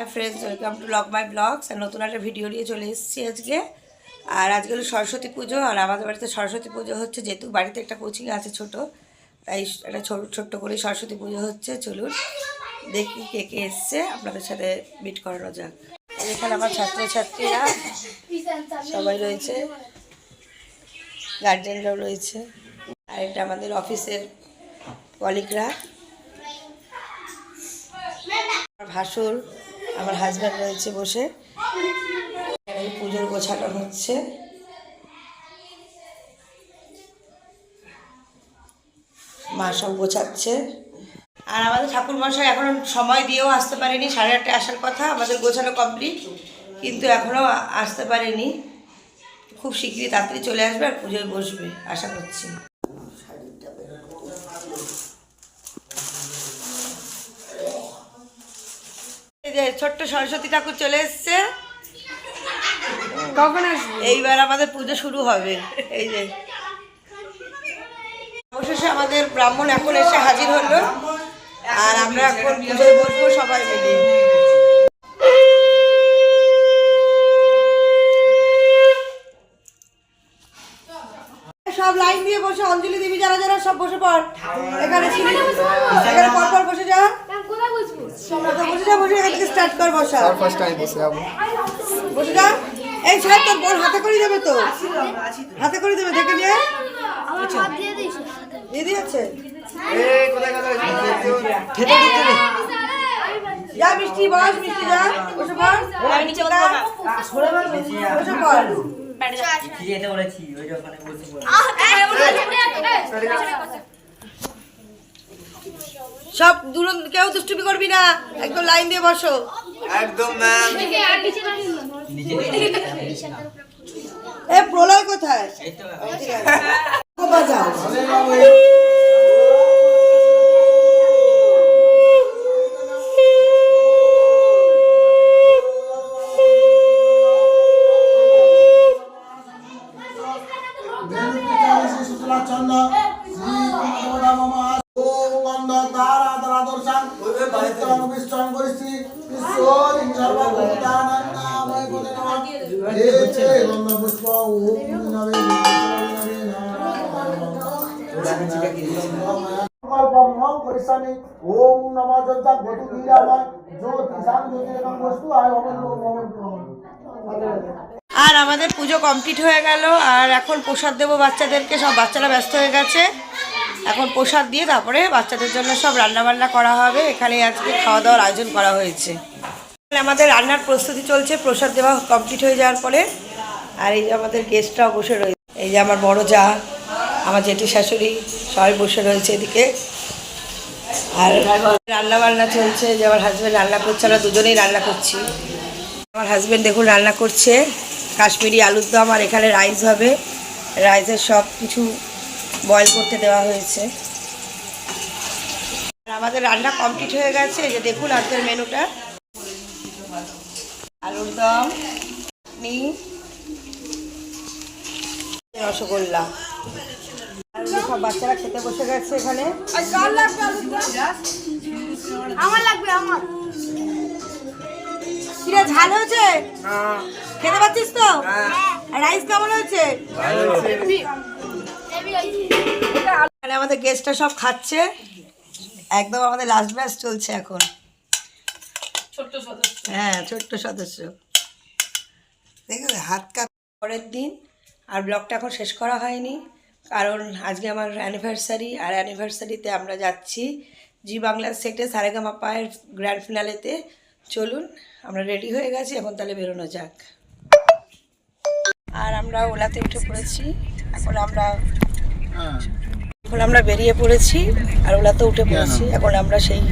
Hi friends welcome to lock my blogs আর নতুন একটা video নিয়ে চলে এসেছি আজকে। আর আজকে হলো সরস্বতী পুজো, আর আমাদের বাড়িতে সরস্বতী পুজো হচ্ছে, যেহেতু বাড়িতে একটা কোচিং আছে ছোট, তাই একটা ছোট, ছোট্ট করে সরস্বতী পুজো হচ্ছে, চলুন দেখি কে কে এসছে, আপনাদের সাথে মিট করানো যাক। এখানে আমার ছাত্রছাত্রীরা সবাই রয়েছে গার্জেনরাও রয়েছে, আর এটা আমাদের অফিসের কলিগরা ভাসুর আমার হাজব্যান্ড রয়েছে বসে। পুজোর গোছানো হচ্ছে। মা সব গোছাচ্ছে। আর আমাদের ঠাকুর মশাই এখনও সময় দিয়েও আসতে পারেনি, সাড়ে আটটায় আসার কথা, আমাদের গোছানো কমপ্লিট কিন্তু এখনও আসতে পারেনি। খুব শীঘ্রই তাড়াতাড়ি চলে আসবে আর পুজোয় বসবে, আশা করছি। এই যে ছোট্ট সরস্বতী ঠাকুর চলে এসছে। কখন আসব? এইবার আমাদের পুজো শুরু হবে। এই যে। অবশেষে আমাদের ব্রাহ্মণ এখন এসে হাজির হলো। আর আমরা এখন পুজোয় বসবো সবাই মিলে। সব লাইন দিয়ে বসে অঞ্জলি দেবী যারা যারা সব বসে পড়। এখানে এখানে পর পর বসে যা বসে যা বসে এখান থেকে স্টার্ট কর বসা ফার্স্ট টাইম বসে যাব। বসে যা। এই সাহেব তোর বোন হাতে করে দেবে তো? হাতে করে দেবে দেখে নিয়ে? দিয়ে দিয়েছে। যা মিষ্টি বস মিষ্টি যা। বসে পড় আমি নিচে বসে পড় বলেছি? ওই যে ওখানে বসে পড়ে। সব দূরন কেউ দুষ্টুমি করবি না। একদম লাইন দিয়ে বসো। একদম ম্যাম এ প্রলয় কোথায়? এই তো বাজাও ওম নমঃ যজ্ঞ গতু জ্যোতি জ্যোতি বস্তু আর আমাদের পুজো কমপ্লিট হয়ে গেল আর এখন প্রসাদ দেবো বাচ্চাদেরকে সব বাচ্চারা ব্যস্ত হয়ে গেছে। এখন প্রসাদ দিয়ে তারপরে বাচ্চাদের জন্য সব রান্নাবান্না করা হবে। এখানে আজকে খাওয়া দাওয়ার আয়োজন করা হয়েছে। আমাদের রান্নার প্রস্তুতি চলছে, প্রসাদ দেওয়া কমপ্লিট হয়ে যাওয়ার পরে। আর এই যে আমাদের গেস্টরাও বসে রয়েছে এই যে আমার বড় যা, আমার জেঠি শাশুড়ি, সবাই বসে রয়েছে এদিকে। আর রান্না বান্না চলছে, যে আমার হাজব্যান্ড রান্না করছে, আমরা দুজনেই রান্না করছি। আমার হাজব্যান্ড দেখুন রান্না করছে, কাশ্মীরি আলুর দম, আর এখানে রাইস হবে। রাইসের সব কিছু বয়েল করতে দেওয়া হয়েছে। আর আমাদের রান্না কমপ্লিট হয়ে গেছে। যে দেখুন আজকের মেনুটা। আলুর দম চাটনি রসগোল্লা। সব বাচ্চারা খেতে বসে গেছে এখানে। আমার লাগবে আমার। কিরে ঝাল হয়েছে? খেতে পাচ্ছিস তো? রাইস কেমন হয়েছে। এখানে আমাদের গেস্টটা সব খাচ্ছে। একদম আমাদের লাস্ট ব্যাচ চলছে এখন। হ্যাঁ ছোট্ট সদস্য। দেখবে হাত কাপ পরের দিন। আর ব্লগটা এখন শেষ করা হয়নি। কারণ আজকে আমার অ্যানিভার্সারি আর অ্যানিভার্সারিতে আমরা যাচ্ছি জি বাংলার সেটে সারেগামা পায়ের গ্র্যান্ড ফিনালেতে চলুন আমরা রেডি হয়ে গেছি। এখন তাহলে বেরোনো যাক। আর আমরা ওলাতে উঠে পড়েছি। এখন আমরা এখন আমরা বেরিয়ে পড়েছি আর ওলাতে উঠে পড়েছি। এখন আমরা সেই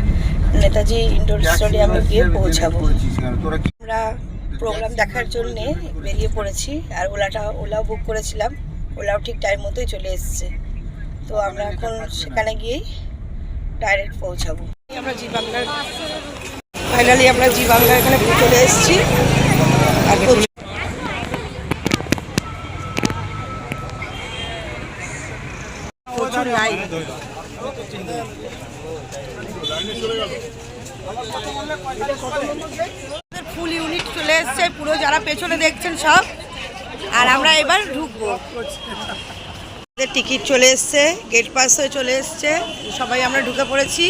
নেতাজি ইন্ডোর স্টেডিয়ামে গিয়ে পৌঁছাবো। আমরা প্রোগ্রাম দেখার জন্যে বেরিয়ে পড়েছি আর ওলাটা ওলাও বুক করেছিলাম। ওলাও ঠিক টাইম মতোই চলে এসছে। তো আমরা এখন সেখানে গিয়েই ডাইরেক্ট পৌঁছাবো। আমরা জি বাংলার ফাইনালি আমরা জি বাংলার এখানে চলে এসেছি। আর প্রচুর- প্রচুর লাইন আপনারা পেছনে দেখছেন সব। আর আমরা এবার ঢুকবো। টিকিট চলে এসছে গেট পাস হয়ে চলে এসছে। সবাই আমরা ঢুকে পড়েছি।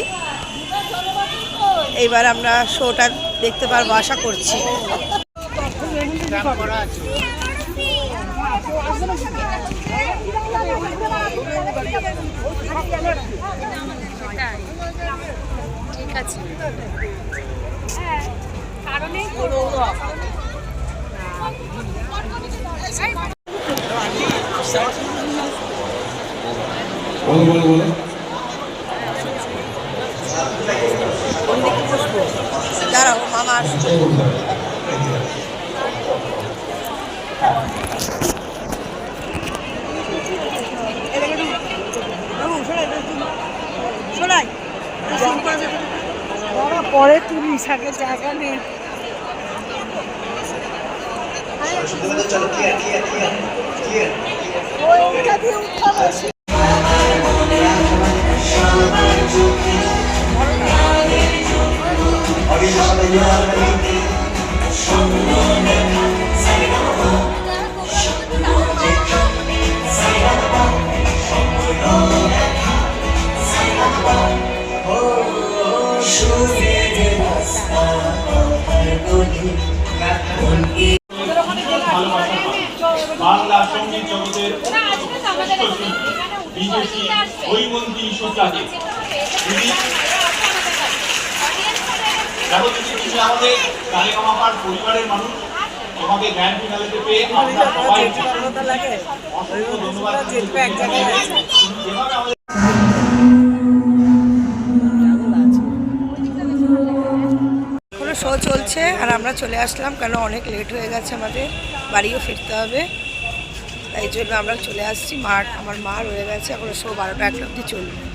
এইবার আমরা শোটা দেখতে পারব আশা করছি। বলো বলো বলো দাঁড়াও মামা। পরে তুমি আগে জায়গা নেই। বিদেশি হৈমন্তী সুচাকে দিদি দেখো আমাদের পরিবারের মানুষ। তোমাকে ফিনালেতে পেয়ে আমরা সবাই অসংখ্য ধন্যবাদ। যেভাবে আমাদের শো চলছে আর আমরা চলে আসলাম কেন অনেক লেট হয়ে গেছে আমাদের। বাড়িও ফিরতে হবে। তাই জন্য আমরা চলে আসছি। মার, আমার মা রয়ে গেছে, এখন সব বারোটা একটা অবধি চলবে।